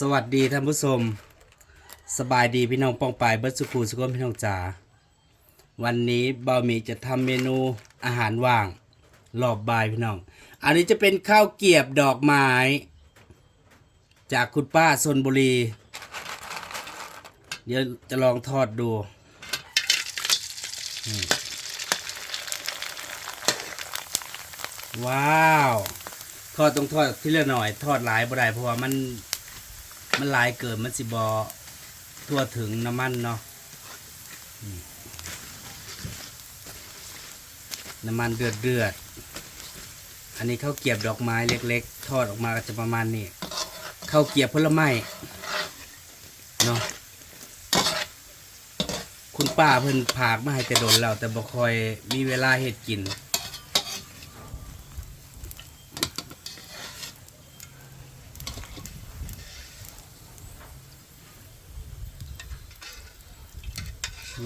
สวัสดีท่านผู้ชมสบายดีพี่น้องปองปายเบิร์ดสุขูสุขมพี่น้องจ๋าวันนี้บ่าวหมีจะทำเมนูอาหารว่างรอบบายพี่น้อง อันนี้จะเป็นข้าวเกียบดอกไม้ จากคุณป้าซนบุรี เดี๋ยวจะลองทอดดูว้าว ทอดต้องทอดทีละหน่อย ทอดหลายบ่ได้เพราะว่ามัน มันลายเกินมันสิบอทั่วถึงน้ำมันเนาะน้ำมันเดือดเดือด อันนี้ข้าวเกรียบดอกไม้เล็ก ๆ ทอดออกมาก็จะประมาณนี้ข้าวเกรียบผลไม้เนาะคุณป้าเพิ่นผากมาให้แต่โดนแล้วแต่บ่คอยมีเวลาเฮ็ดกิน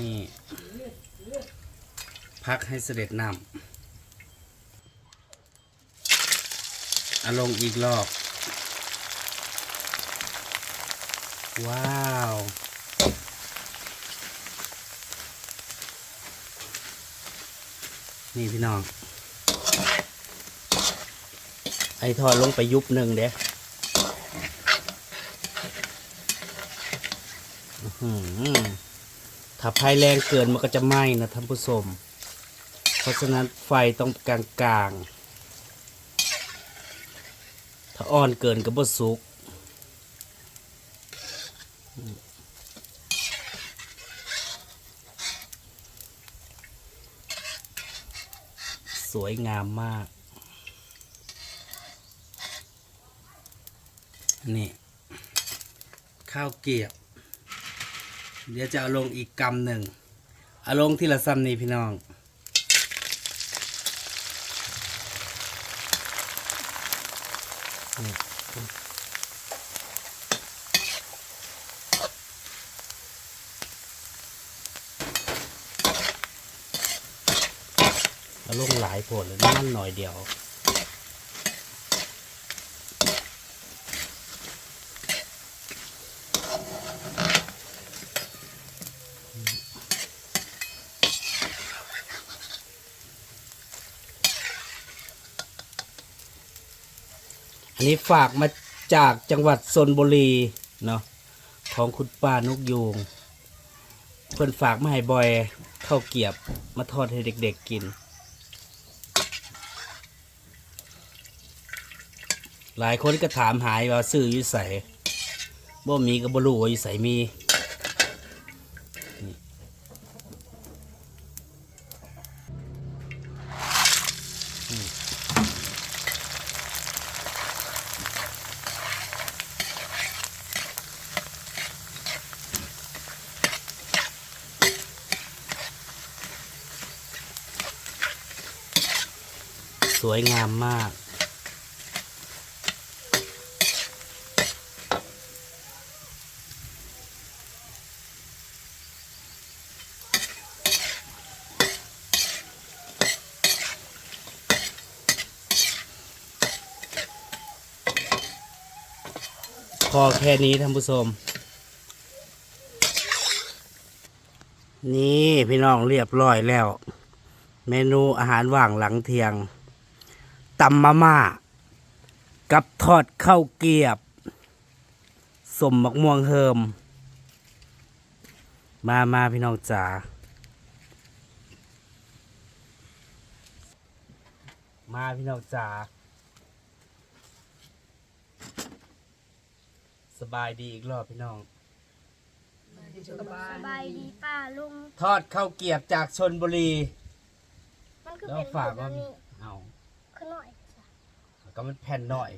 นี่พักให้เสด็จน้ำเอาลงอีกรอบ ว้าวนี่พี่น้อง ไอทอดลงไปยุบหนึ่งเด้อื้อหือ ถ้าไฟแรงเกินมันก็จะไหม้นะท่านผู้ชม เพราะฉะนั้นไฟต้องกลางๆ ถ้าอ่อนเกินก็บ่สุก สวยงามมาก นี่ ข้าวเกรียบ เดี๋ยวจะเอาลงอีกกำหนึ่งเอาลงที่ละซ้ำนี่พี่น้อง เอาลงหลายผดเลยนั่นหน่อยเดียว อันนี้ฝากมาจากจังหวัดชนบุรีเนาะของคุณป้านกยูงเพื่อนฝากมาให้บอยข้าวเกียบมาทอดให้เด็กๆกิน หลายคนก็ถามหายว่าซื้ออยู่ใส่บ่มีก็บ่รู้ว่าอยู่ใส่มี สวยงามมากพอแค่นี้ท่านผู้ชม นี่พี่น้องเรียบร้อยแล้ว เมนูอาหารว่างหลังเที่ยง ตำมาม่า กับทอดข้าวเกรียบ สมมักม่วงเฮิม มามาพี่น้องจ๋ามาพี่น้องจ๋าสบายดีอีกรอบพี่น้อง สบายดีป้าลุง ทอดข้าวเกรียบจากชนบุรี มันคือแล้วเป็นฝากว่าแบบนี้เอาขึ้นหน่อย ก็มันแผ่นหน่อย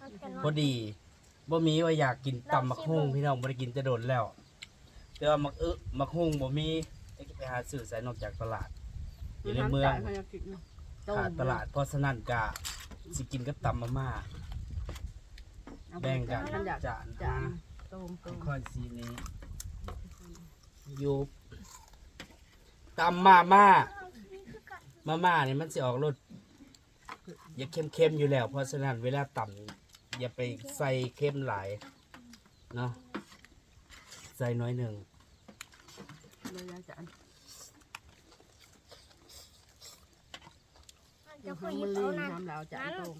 มันเป็นพอดีบ่มีว่าอยากกินตำมักฮุ่งพี่น้องบ่ได้กินจะโดนแล้ว แต่ว่ามักอึมักฮุ่งบ่มีจะไปหาซื้อใส่นอกจากตลาด อยู่ในเมืองขาดตลาดเพราะฉะนั้นก็สิกินกับตำมาม่าแบ่งกันท่านอยากจานจานนะตรงตรงค่อยๆสีนี้ยุบตำมาม่ามาม่านี่มันสิออกรส อย่าเค็มๆอยู่แล้ว เพราะฉะนั้นเวลาต่ำอย่าไปใส่เค็มหลายเนาะใส่น้อยหนึ่งเลยยายจันจะคุยมือเอาลิงนะทำแล้วจันตรง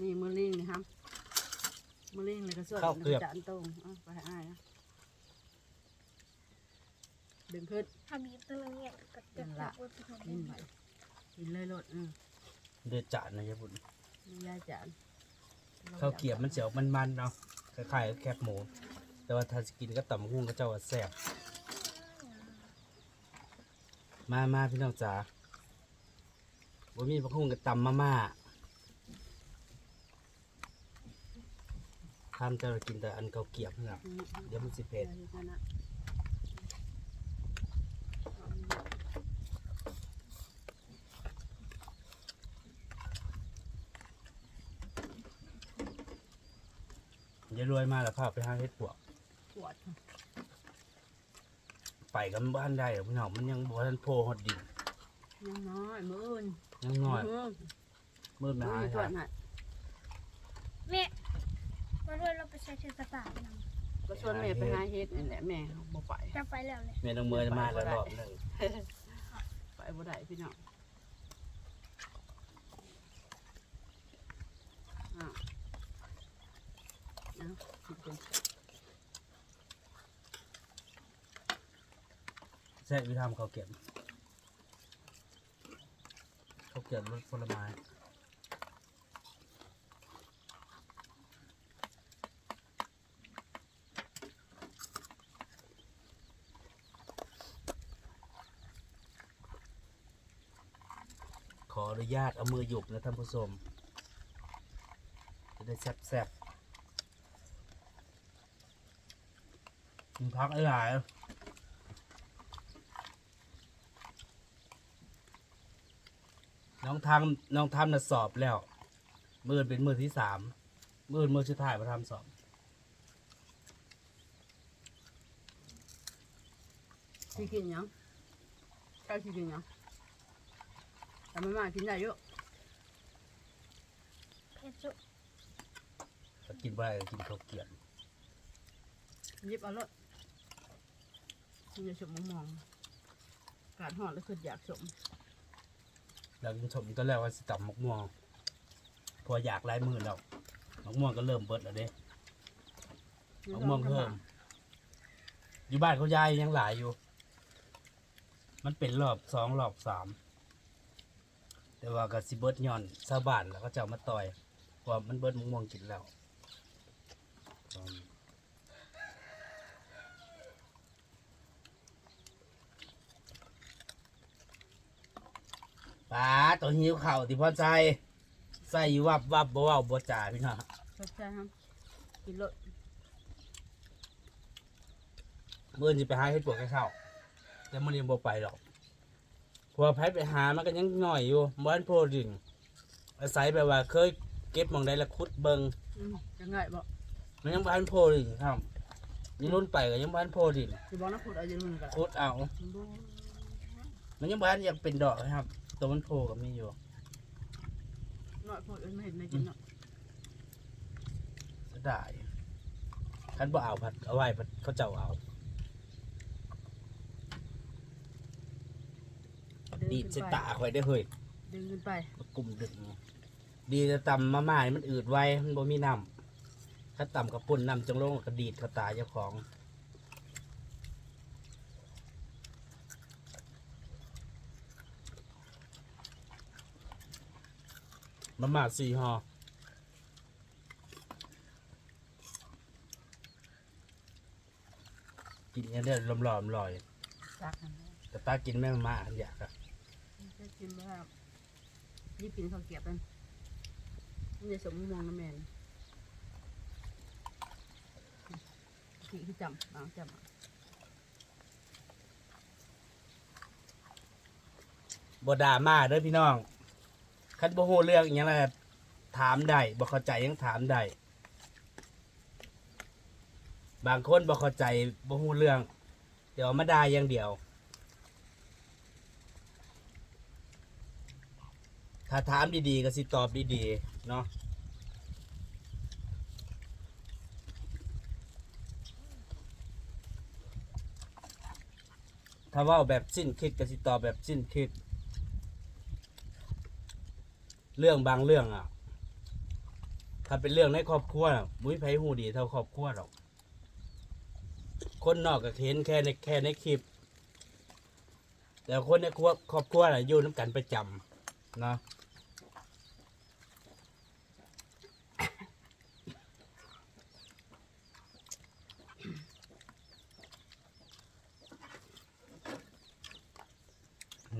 นี่มือลิงนะครับมือลิงเลยก็ส่วนจันตรงไปให้อ้ายนะดึงขึ้นถ้าบีบตัวเงี้ยก็จะนั่นล่ะปวดหัวกินไป กินเลยรถอืมเดือดจานนะยายบุญนี่ยายจันข้าวเกรียบมันเสียวมันๆเนาะคล้ายๆกับแคบหมู แต่ว่าถ้าสกินก็ต่ำหุ้งก็เจ้าว่าแซ่บมามาพี่น้องจ๋าบ่มีผักหุ้งกับตำมาม่าทำเจ้ากินแต่อันเกาเกรียบนี่แหละอืมเดี๋ยวมันสิเผ็ด ยายจันนะ อย่ารวยมาแล้ว พาไปหาเฮ็ดปวก ปวดไปกันบ้านได้หรอกพี่น้องมันยังบ่ทันโพฮอดดินยังน้อยมืออื่นยังน้อยมือมืดมืมาอหาอื่นตรวจทางน่ะแม่มาด้วยเราไปใช้เทศกาลนก็ชวนแม่ไปหาเฮ็ดนี่แหละแม่บ่ไปำจะไปแล้วเลยแม่น้องเมยมาแล้วรอบหนึง ไปบ่ได้พี่น้องอะเอาคิดเป็น แซ่บวิธามเขาเก็บเขาเก็บรสผลไม้ขออนุญาตเอามือหยุบนะท่านผู้ชม จะได้แซ่บๆ กินพักหลายๆน้องทำน้องทำน่ะสอบแล้ว มือเป็นมือที่สามมือมือสุดท้ายมาทำสอบสิกินหยังเจ้าสิกินหยังแต่มาม่ากินได้เยอะเพชรสุก็กินไปก็กินข้าวเกรียบหยิบเอาเลย มันจะสมมองๆการหอดแล้วคืออยากสมแล้วกินชมตอนแรกว่าสิตับมะม่วง พออยากไล่มือแล้วมะม่วงก็เริ่มเบิดแล้วเด้มะม่วงเพิ่ม อยู่บ้านเขายายยังหลายอยู่ มันเป็นรอบสองรอบสามแต่ว่าก็สิเบิดย่อนชาวบ้านแล้วก็จะเอามาต่อยเพราะว่ามันเบิดมะม่วงกินแล้ว ป้าตัวหิวเข่าวที่พอใจใส่อยู่วับวับบ่เว้าบ่จ่าพี่น้องสดใจครับกินเลยเมื่อจะไปหาเฮ็ดปวกให้เข้าแต่มันยังบ่ไปหรอกเพอไผไปหามันก็ยังหน่อยอยู่บ้านโพดินอาศัยแบบว่าเคยเก็บหมองใดละคุดเบิงอืมยังไงบ่มันยังบ้านโพดินครับนี่รุ่นไปก็ยังบ้านโพดินสิบอกนะพูดเอาอย่างนึงกันคุดเอาบ่มันยังบ้านยังเป็นดอกนะครับ ตัวมันโพก็มีอยู่น้อยพูดเอ้ยไม่เห็นไม่กินเนาะเสียดายคันบ่เอาผัดเอาไว้ผัดเขาเจ้าเอาดีดใส่ตาข่อยได้อเฮ้ยดึงขึ้นไปกลุ่มดึกดีจะตำมาม่านี่มันอืดไว้มันบ่มีน้ำถ้าตำกับปุ่นน้ำจังลงก็ดีดเข้าตาเจ้าของ มาม่าสี่ห่อกินกันได้ลมหลอมลอยจักกันแต่ตากินแม่มาม่าอันอยากอะจะกินแบบยี่ปินข้าวเกรียบมันมันจะสมมองน้ำแมนขี่ที่จำเอาจำเอาบดรามาเด้อพี่น้อง คันบ่ฮู้เรื่องอีหยังแล้หละถามได้บ่เข้าใจยังถามได้บางคนบ่เข้าใจบ่ฮู้เรื่อง เดี๋ยวมาด้ยังเดียว ถ้าถามดีๆก็สิตอบดีๆเนาะถ้าว่าแบบสิ้นคิดก็สิตอบแบบสิ้นคิด เรื่องบางเรื่องอะ ถ้าเป็นเรื่องในครอบครัวมุ้ยไผหูดีเท่าครอบครัวหรอก คนนอกก็เห็นแค่ในแค่ในคลิป แต่คนในครอบครอบครัวน่ะอยู่น้ำกันประจำนะ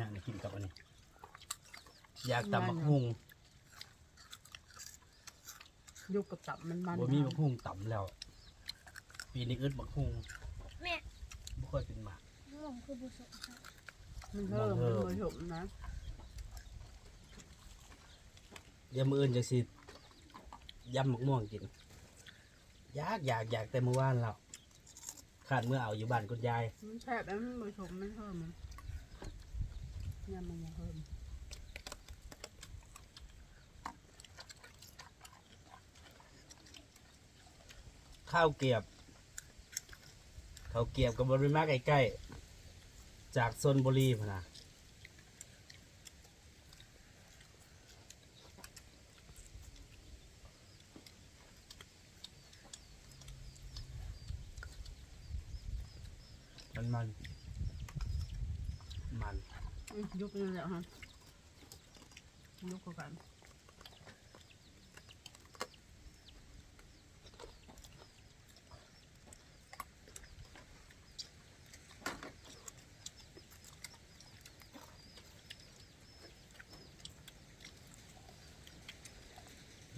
นั่งกินกับอันนี้ อยากตำบักฮุง ยุกกับตับมันมันบ่มีบักฮุงตำแล้ว ปีนี้อึดบักฮุงแม่ บ่ค่อยเป็นหมาก ม่วงคือบุษบค่ะมันเพิ่มมันเพิ่มันมผสมนะเดี๋ยวมื้ออื่นจะสิยำมะม่วงกิน อยากอยากอยากแต่เมื่อวานแล้วขาดเมื่อเอาอยู่บ้านคุณยาย มันแซ่บแล้วมันผสมมันเพิ่มมันยำมันเพิ่ม ข้าวเกียบ ข้าวเกียบกับบริมาใกล้ๆ จากซนบุรีพนนะมันมัน มัน ยุกนี่แหละฮะยุกกว่ากัน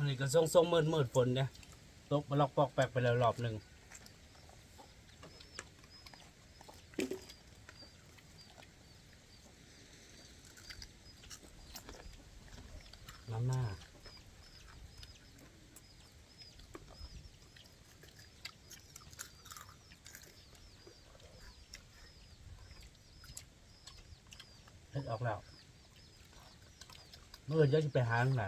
นี่ก็ทรงทรงมืดมืดฝนเนี่ยตกมาลอกปอกแปกไปแล้วรอบหนึ่งมาม่าเฮ็ดออกแล้วเมื่อจะไปหาทางไหน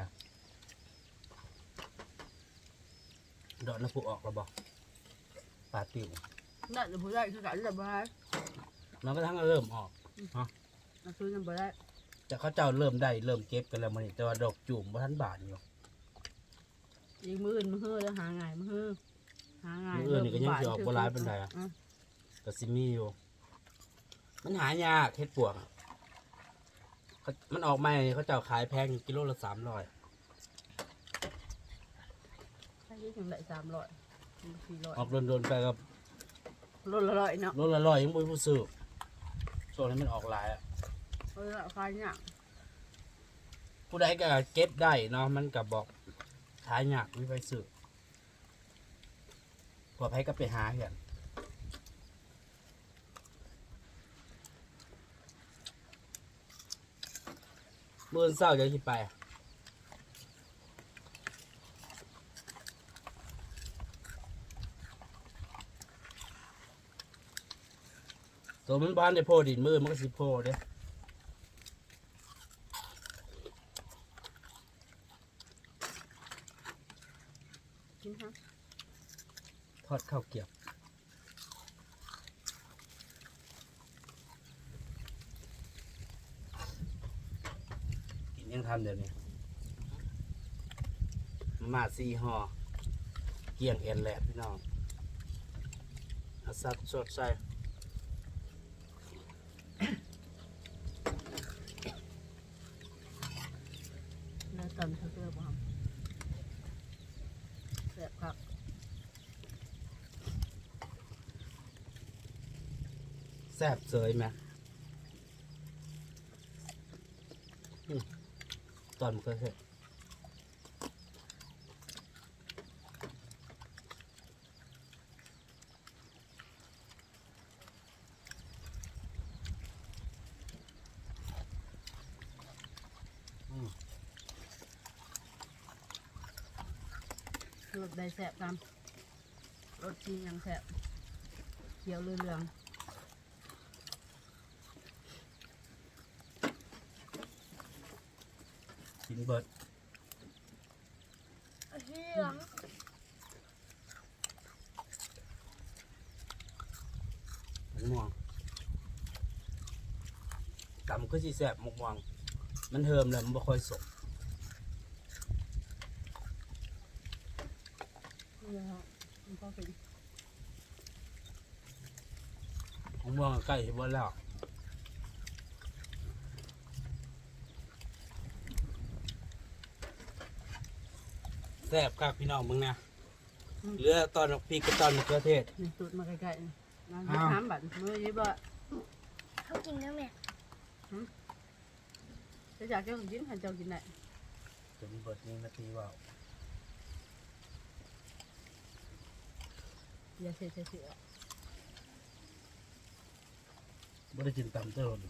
ดอกละผูออกระบอกปลาติ่วนั่นหรือผู้ใดคือกันแต่บ่ได้มันก็ทั้งเริ่มออก มาซื้อนั่นบ่ได้แต่เขาเจ้าเริ่มได้เริ่มเก็บกันแล้วมันแต่ว่าดอกจุ่มบ่ทันบาทอยู่อีกมื้ออื่นมื้อเฮือแล้วหาง่ายมื้อเฮือหาง่ายมื้ออื่นนี่ก็ยังสิออกบ่หลายป็นไดอะก็สิมีอยู่ มันหายากเฮ็ดปวกมันออกใหม่เขาเจ้าขายแพงกิโลละสามร้อย อถึงได้สามร้อยออกโดนๆไปกับลดละร้อยเนาะรนละร้อยยังบ่มีผู้ซื้อโซนนี้มันออกหลายอะเออละคายเนี่ยผู้ใดก็เก็บได้เนาะมันกับบอกท้ายยากไมีไปซื้อพอไผก็ไปหาเหียเมื้อเศร้าจะที่ไปอะ ตัวมันบ้านได้โพดินมือมันก็สิโพเด้กินฮะทอดข้าวเกรียบกินยังทันเดี๋ยวนี้มาม่าซีห่อเกี่ยงเอ็นแหลดพี่น้องเอาสัดสดใส่ แล้วตอนเธอเจอบ่ครับแซ่บครับ แซ่บเสยไหมตอนมันก็เสร็จรสได้แซ่บตามรสจีนยังแซ่บเขียวเหลือง กินเบิดเหลืองมันม่วงตำคือสิแซ่บหมกม่วง มันเทิมแล้วมันบ่ค่อยสดนี่นะครับมันพอเป็น หมกม่วงก็ใกล้สิเบิดแล้ว แซ่บครับพี่น้องมึงนะเหลือตอนพริกกับตอนมะเขือเทศนี่ตูดมาใกล้ๆนี่นะอ้าวน้ำบัตรมือยิบว่าเขากินแล้วแม่จะอยากเจ้ากินให้เจ้ากินได้จนเบิดนี้นาทีว่าอย่าเสียเสียบ่ได้กินตำเต้น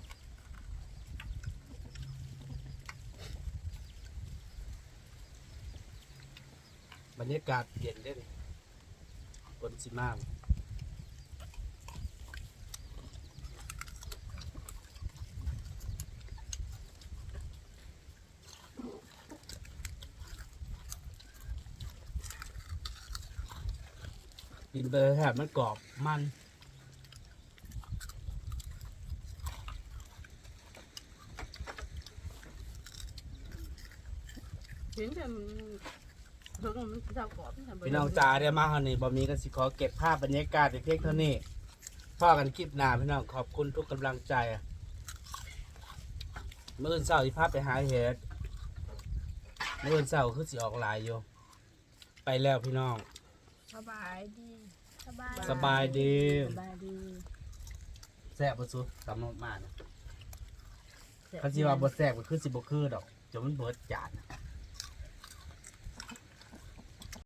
บรรยากาศเย็นเด้นี่บนสิมากกินไปแถบมันกรอบมันเห็นแต่มัน เพิ่งมันเจ้ากรอบพี่น้องจ๋าเดี๋ยวมาเฮานี่บ่มีก็สิขอเก็บภาพบรรยากาศไว้เพียงเท่านี้พ่อกันคลิปหน้าพี่น้องขอบคุณทุกกำลังใจเมื่ออื่นเช้าที่พาไปหาเห็ดเมื่ออื่นเช้าคือสิออกหลายอยู่ไปแล้วพี่น้อง สบายดี สบายสบายดี สบายดีแซ่บบ่สุดสำนกมานะคันสิว่าบ่แซ่บก็คือสิบ่คือดอกจนมันเบิดจานน่ะ